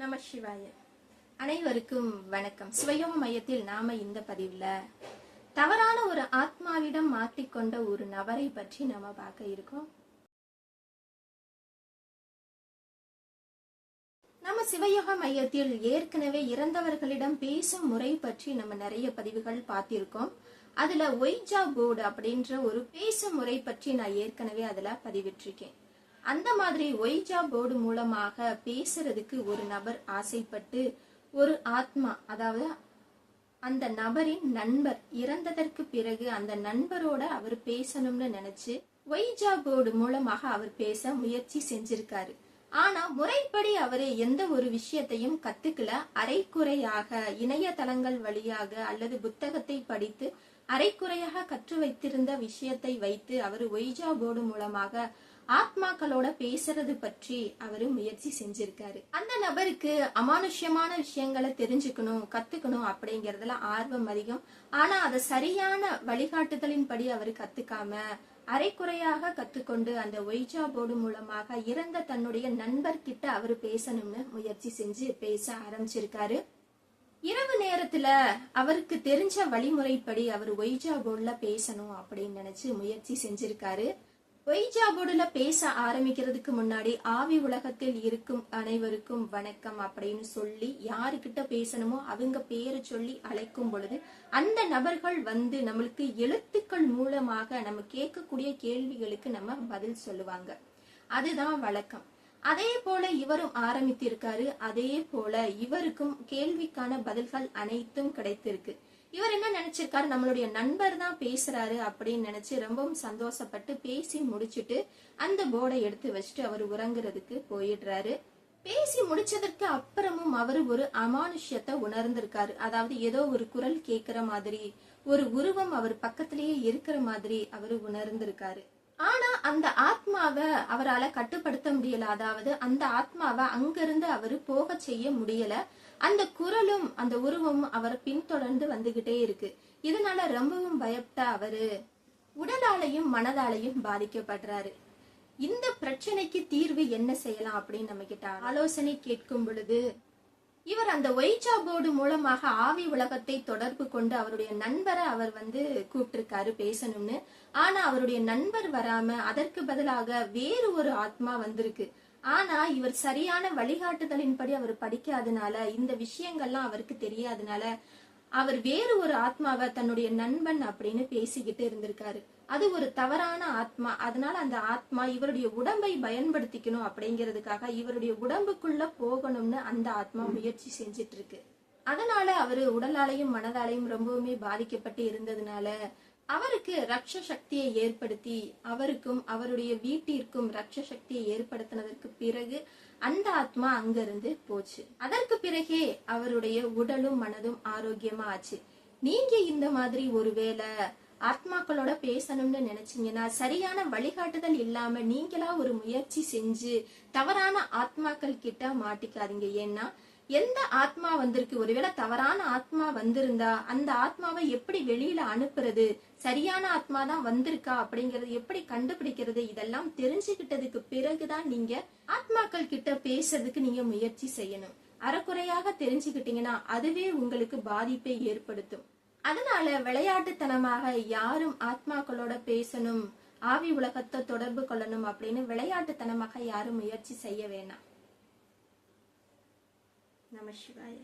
நம சிவாய. அனைவருக்கும் வணக்கம். சிவயோக மையத்தில் நாம இந்த பதிவுல தவறான ஒரு ஆத்மாவிடம் மாட்டிக்கொண்ட ஒரு நபரை பற்றி நாம பார்க்க இருக்கோம். நம்ம சிவயோக மையத்தில் ஏற்கனவே இறந்தவர்களிடம் பேசும் முறை பற்றி நம்ம நிறைய பதிவுகள் பார்த்திருக்கோம். அதுல ஒய்ஜா போர்டு அப்படின்ற ஒரு பேசும் முறை பற்றி நான் ஏற்கனவே அதுல பதிவிட்டிருக்கேன். அந்த மாதிரி ஒய்ஜா போர்டு மூலமாக பேசுறதுக்கு ஒரு நபர் ஆசைப்பட்டு ஒரு ஆத்மா அதாவது அந்த நபரின் நண்பர் இறந்ததற்கு பிறகு அந்த நண்பரோட அவர் பேசணும்னு நினைச்சு ஒய்ஜா போர்டு மூலமாக அவர் பேச முயற்சி செஞ்சிருக்காரு. ஆனா முறைப்படி அவரு எந்த ஒரு விஷயத்தையும் கத்துக்கல. அரைக்குறையாக இணையதளங்கள் வழியாக அல்லது புத்தகத்தை படித்து அரைக்குறையாக கற்று வைத்திருந்த விஷயத்தை வைத்து அவர் ஒய்ஜா போர்டு மூலமாக ஆத்மாக்களோட பேசுறது பற்றி அவரு முயற்சி செஞ்சிருக்காரு. அந்த நபருக்கு அமானுஷ்யமான விஷயங்களை தெரிஞ்சுக்கணும் கத்துக்கணும் அப்படிங்கறதுல ஆர்வம் அதிகம். ஆனா அதை சரியான வழிகாட்டுதலின்படி அவர் கத்துக்காம அரைக்குறையாக கத்துக்கொண்டு அந்த ஒய்ஜா போர்டு மூலமாக இறந்த தன்னுடைய நண்பர்கிட்ட அவர் பேசணும்னு முயற்சி செஞ்சு பேச ஆரம்பிச்சிருக்காரு. இரவு நேரத்துல அவருக்கு தெரிஞ்ச வழிமுறைப்படி அவர் ஒய்ஜா போர்டுல பேசணும் அப்படின்னு நினைச்சு முயற்சி செஞ்சிருக்காரு. ஒய்ஜா போர்டுல பேச ஆரம்பிக்கிறதுக்கு முன்னாடி ஆவி உலகத்தில் இருக்கும் அனைவருக்கும் வணக்கம் அப்படின்னு சொல்லி யாருக்கிட்ட பேசணுமோ அவங்க பேரை சொல்லி அழைக்கும் பொழுது அந்த நபர்கள் வந்து நம்மளுக்கு எழுத்துக்கள் மூலமாக நம்ம கேட்கக்கூடிய கேள்விகளுக்கு நம்ம பதில் சொல்லுவாங்க. அதுதான் வழக்கம். அதே போல இவரும் ஆரம்பித்திருக்காரு அதே போல இவருக்கும் கேள்விக்கான பதில்கள் அனைத்தும் கிடைத்திருக்கு. இவர் என்ன நினைச்சிருக்காரு? நம்மளுடைய நண்பர் தான் பேசுறாரு அப்படின்னு நினைச்சு ரொம்பவும் சந்தோஷப்பட்டு பேசி முடிச்சுட்டு அந்த போர்டை எடுத்து வச்சுட்டு அவர் உறங்குறதுக்கு போயிடுறாரு. பேசி முடிச்சதற்கு அப்புறமும் அவர் ஒரு அமானுஷ்யத்தை உணர்ந்திருக்காரு. அதாவது ஏதோ ஒரு குரல் கேட்கிற மாதிரி ஒரு உருவம் அவர் பக்கத்திலேயே இருக்கிற மாதிரி அவர் உணர்ந்திருக்காரு. ஆனா அந்த ஆத் ஆத்மாவை அவரால கட்டுப்படுத்த முடியல. அதாவது அந்த ஆத்மாவை அங்கிருந்து அவரு போக செய்ய முடியல. அந்த குரலும் அந்த உருவமும் அவரை பின்தொடர்ந்து வந்துகிட்டே இருக்கு. இதனால ரொம்பவும் பயப்பட்ட அவரு உடலாலையும் மனதாலையும் பாதிக்கப்படுறாரு. இந்த பிரச்சனைக்கு தீர்வு என்ன செய்யலாம் அப்படின்னு நம்ம கிட்ட ஆலோசனை கேட்கும் பொழுது இவர் அந்த ஒய்சா போர்டு மூலமாக ஆவி உலகத்தை தொடர்பு கொண்டு அவருடைய நண்பரை அவர் வந்து கூப்பிட்டிருக்காரு பேசணும்னு. ஆனா அவருடைய நண்பர் வராம அதற்கு பதிலாக வேறு ஒரு ஆத்மா வந்திருக்கு. ஆனா இவர் சரியான வழிகாட்டுதலின்படி அவர் படிக்காதனால இந்த விஷயங்கள்லாம் அவருக்கு தெரியாதனால அவர் வேறு ஒரு ஆத்மாவை தன்னுடைய நண்பன் அப்படின்னு பேசிக்கிட்டு இருந்திருக்காரு. அது ஒரு தவறான ஆத்மா. அதனால அந்த ஆத்மா இவருடைய உடம்பை பயன்படுத்திக்கணும் அப்படிங்கிறதுக்காக இவருடைய உடம்புக்குள்ள போகணும்னு அந்த ஆத்மா முயற்சி செஞ்சிட்டு இருக்கு அதனால அவரு உடலாலையும் மனதாலையும் ரொம்பவுமே பாதிக்கப்பட்டு இருந்ததுனால அவருக்கு ரக்ஷ சக்தியை ஏற்படுத்தி அவருக்கும் அவருடைய வீட்டிற்கும் ரக்ஷ சக்தியை ஏற்படுத்தினதற்கு பிறகு அந்த ஆத்மா அங்கிருந்து போச்சு. அதற்கு பிறகே அவருடைய உடலும் மனதும் ஆரோக்கியமா ஆச்சு நீங்க இந்த மாதிரி ஒருவேளை ஆத்மாக்களோட பேசணும்னு நினைச்சீங்கன்னா சரியான வழிகாட்டுதல் இல்லாம நீங்களா ஒரு முயற்சி செஞ்சு தவறான ஆத்மாக்கள் கிட்ட மாட்டிக்காதீங்க. ஏன்னா எந்த ஆத்மா வந்திருக்கு? ஒருவேளை தவறான ஆத்மா வந்திருந்தா அந்த ஆத்மாவை எப்படி வெளியில அனுப்புறது? சரியான ஆத்மா தான் வந்திருக்கா அப்படிங்கறது எப்படி கண்டுபிடிக்கிறது? இதெல்லாம் தெரிஞ்சுக்கிட்டதுக்கு பிறகுதான் நீங்க ஆத்மாக்கள் கிட்ட பேசுறதுக்கு நீங்க முயற்சி செய்யணும். அறக்குறையாக தெரிஞ்சுக்கிட்டீங்கன்னா அதுவே உங்களுக்கு பாதிப்பை ஏற்படுத்தும். அதனால விளையாட்டுத்தனமாக யாரும் ஆத்மாக்களோட பேசணும் ஆவி உலகத்தை தொடர்பு கொள்ளணும் அப்படின்னு விளையாட்டுத்தனமாக யாரும் முயற்சி செய்ய வேணாம். நம சிவாய